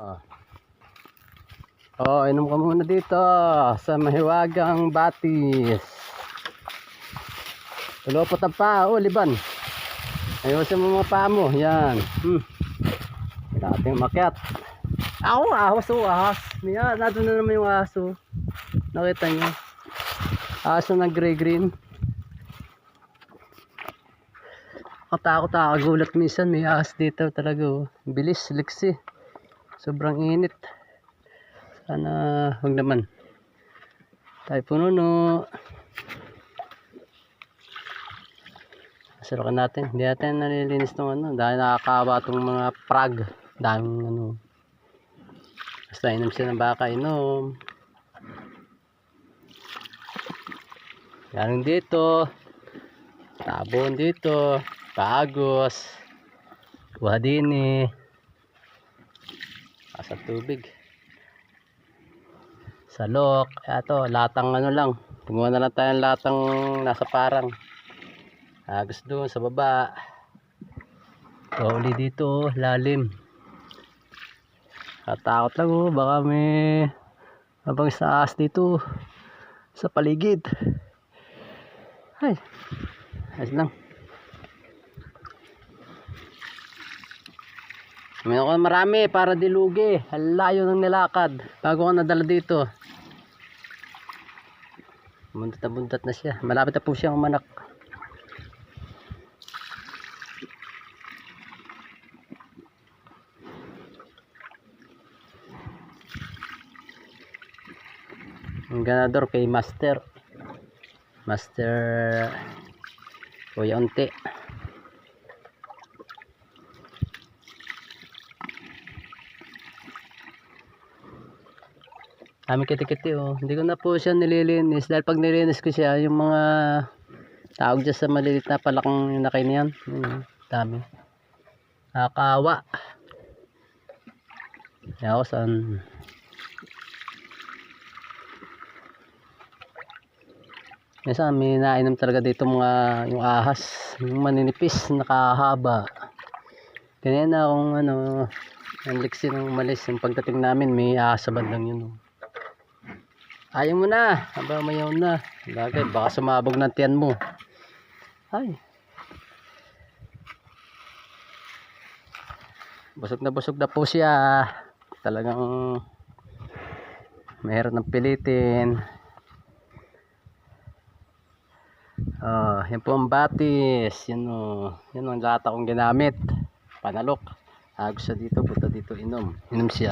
Ah. Oh, inom ka muna dito sa mahiwagang batis. Tulopot ang paa, oh, liban. Ayusin mo mga paa mo, yan. Hmm. Dating makyat. Aw, ahas, oh, ahas. Yan, nato na naman yung aso. Nakita niyo. Aso na gray-green. Katakot gulat minsan may ahas dito talaga oh. Bilis, liksi. Sobrang init. Sana wag naman. Tayo pununo. Sarakan natin. Hindi natin nalilinis tong ano. Dahil nakakawa tong mga prag. Daming ano. Basta inom sila ng baka, inom. Galing dito. Tabon dito. Pagos. Kuha din eh. Sa tubig. Salok. Ito, latang ano lang. Kumuha na lang tayo ng latang nasa parang. Agos doon sa baba. Kauli dito, lalim. Katakot lang oh, baka may abang sa ahas dito sa paligid. Ay, ayos lang. Mayroon ko marami para dilugi. Ang layo ng nilakad. Bago ko nadala dito. Buntat na buntat na siya. Malapit na po siyang manak. Ang ganador kay Master. Master Kuya Unti. Kami kiti-kiti oh. Hindi ko na po siya nililinis. Dahil pag nilinis ko siya, yung mga tawag dyan sa malilit na palakang nakay niyan. Yun, oh, dami. Nakakawa. Ako saan... Minsan may nainom talaga dito mga yung ahas, yung maninipis, nakahaba. Kanina kung ano, ang liksi ng umalis, yung pagdating namin may ahas sa bandang yun. Oh. Ayaw mo na, aba mayaw na. Bagay, baka sumabog ng tiyan mo. Ay. Busog na busog na po siya. Talagang mayroon ng pilitin. Ah, yan po ang batis. Yan o. Yan ang lata kong ginamit. Panalok. Agos siya dito, punta dito inom. Inom siya.